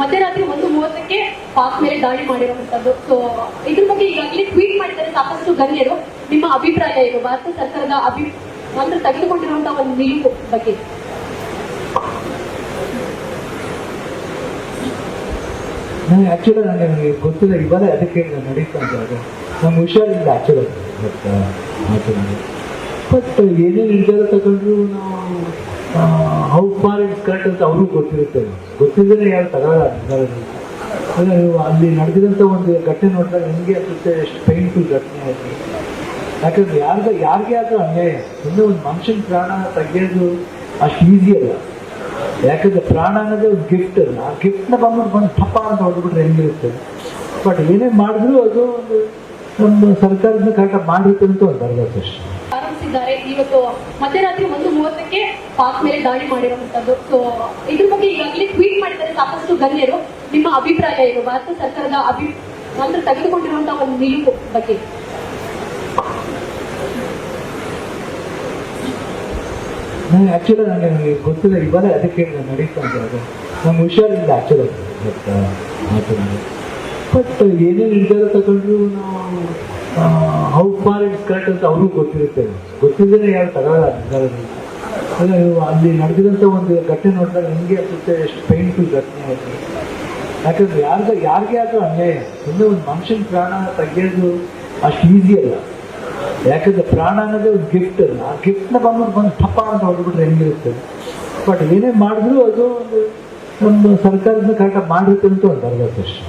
ಮಧ್ಯರಾತ್ರಿ ಒಂದು ಮೂವತ್ತಕ್ಕೆ ಪಾಕ್ ಮೇಲೆ ದಾಳಿ ಮಾಡಿರುವಂತದ್ದು. ಸೊ ಇದ್ರ ಬಗ್ಗೆ ಈಗಾಗಲೇ ಟ್ವೀಟ್ ಮಾಡಿದ್ದಾರೆ ಸಾಕಷ್ಟು ಗಣ್ಯರು. ನಿಮ್ಮ ಅಭಿಪ್ರಾಯ ಏನು? ಭಾರತ ಸರ್ಕಾರದ ಅಭಿ, ಅಂದ್ರೆ ತೆಗೆದುಕೊಂಡಿರುವಂತಹ ಒಂದು ನಿಲುವು ಬಗ್ಗೆ. ನನಗೆ ಆ್ಯಕ್ಚುಲಿ ನನಗೆ ಗೊತ್ತಿಲ್ಲ. ಇವಾಗ ಅದಕ್ಕೆ ನಡೀತಾ ಇದ್ದಾರೆ ನಮ್ಗೆ ಹುಷಾರಿಲ್ಲ ಆ್ಯಕ್ಚುಲಿ ಬಟ್ ಏನೇನು ನಿರ್ಧಾರ ತಗೊಂಡ್ರು ನಾವು ಹೌ ಫಾರ್ ಇಟ್ ಕರೆಕ್ಟ್ ಅಂತ ಅವ್ರಿಗೂ ಗೊತ್ತಿರುತ್ತೆ. ಗೊತ್ತಿದ್ರೆ ಯಾರು ನೀವು ಅಲ್ಲಿ ನಡೆದಿರೋಂಥ ಒಂದು ಘಟನೆ ನೋಡಿದಾಗ ನಿಮಗೆ ಅನಿಸುತ್ತೆ ಎಷ್ಟು ಪೈನ್ಫುಲ್ ಘಟನೆ ಆಯಿತು ಯಾಕಂದ್ರೆ ಯಾರ್ದ ಯಾರಿಗೆ ಆದರೂ ಅನ್ಯಾಯ. ಸುಮ್ಮನೆ ಒಂದು ಮನುಷ್ಯನ ಪ್ರಾಣ ತೆಗೆಯೋದು ಅಷ್ಟು ಈಸಿ ಅಲ್ಲ. ಯಾಕಂದ್ರೆ ಪ್ರಾಣ ಅನ್ನೋದೇ ಒಂದು ಗಿಫ್ಟ್ ಅಲ್ಲ ಆ ಗಿಫ್ಟ್ನ ಬಂದ್ಬಿಟ್ಟು ಬಂದು ತಪ್ಪ ಅಂತ ಹೊಡೆದ್ಬಿಟ್ರೆ ಹೆಂಗಿರುತ್ತೆ? ಬಟ್ ಏನೇ ಮಾಡಿದ್ರು ಅದು ಒಂದು ನಮ್ಮ ಸರ್ಕಾರದಿಂದ ಕರೆಕ್ಟಾಗಿ ಮಾಡಿರುತ್ತೆ ಅಂತ ಒಂದು ಭರವಸೆ ಅಷ್ಟೇ. ಆರಂಭಿಸಿದ್ದಾರೆ ಇವತ್ತು ಮಧ್ಯರಾತ್ರಿ ಒಂದು ಮೂವತ್ತಕ್ಕೆ ಪಾಕ್ ಮೇಲೆ ದಾಳಿ ಮಾಡಿರುವಂತದ್ದು. ಸೊ ಇದ್ರ ಬಗ್ಗೆ ಈಗಾಗಲೇ ಟ್ವೀಟ್ ಮಾಡಿದ್ದಾರೆ ಸಾಕಷ್ಟು ಗಣ್ಯರು. ನಿಮ್ಮ ಅಭಿಪ್ರಾಯ ಏನು? ಭಾರತ ಸರ್ಕಾರದ ಅಭಿ, ಅಂದ್ರೆ ತೆಗೆದುಕೊಂಡಿರುವಂತಹ ಒಂದು ನಿಲುವು ಬಗ್ಗೆ. ನನಗೆ ಆ್ಯಕ್ಚುಲಿ ನನಗೆ ಗೊತ್ತಿಲ್ಲ. ಇವಾಗ ಅದಕ್ಕೆ ನಡೀತಾ ಇದ್ದಾರೆ ನಮ್ಗೆ ಹುಷಾರಿಲ್ಲ ಆ್ಯಕ್ಚುಲಿ ಬಟ್ ಏನೇನು ಬಟ್ ಏನೇ ನಿರ್ಧಾರ ತಗೊಂಡ್ರು ನಾವು? ಹೌ ಫಾರ್ ಇಟ್ಸ್ ಕರೆಕ್ಟ್ ಅಂತ ಅವ್ರಿಗೂ ಗೊತ್ತಿರುತ್ತೆ. ಗೊತ್ತಿದ್ದರೆ ಯಾರು ತಗೊಳ್ಳಲ್ಲ ನಿರ್ಧಾರಗಳು ಅಲ್ಲ ನಡೆದಿರೋಂಥ ಒಂದು ಘಟನೆ ನೋಡಿದಾಗ ನಿಮಗೆ ಅನ್ಸುತ್ತೆ ಎಷ್ಟು ಪೈನ್ಫುಲ್ ಘಟನೆ ಆಯಿತು ಯಾಕಂದ್ರೆ ಯಾರ್ದು ಯಾರಿಗೆ ಆದರೂ ಅನ್ಯಾಯ. ಸುಮ್ಮನೆ ಒಂದು ಮನುಷ್ಯನ ಪ್ರಾಣ ತೆಗೆಯೋದು ಅಷ್ಟು ಈಸಿ ಅಲ್ಲ. ಯಾಕಂದ್ರೆ ಪ್ರಾಣ ಅನ್ನೋದೇ ಒಂದು ಗಿಫ್ಟ್ ಅಲ್ಲ. ಆ ಗಿಫ್ಟ್ನ ಬಂದ್ಬಿಟ್ಟು ಬಂದು ತಪ್ಪ ಅಂತ ಹೊಡೆದ್ಬಿಟ್ರೆ ಹೆಂಗಿರುತ್ತೆ? ಬಟ್ ಏನೇ ಮಾಡಿದ್ರು ಅದು ಒಂದು ನಮ್ಮ ಸರ್ಕಾರದಿಂದ ಕರೆಕ್ಟಾಗಿ ಮಾಡಿರುತ್ತೆ ಅಂತ ಒಂದು ಅರ್ಧ ಅಷ್ಟೇ.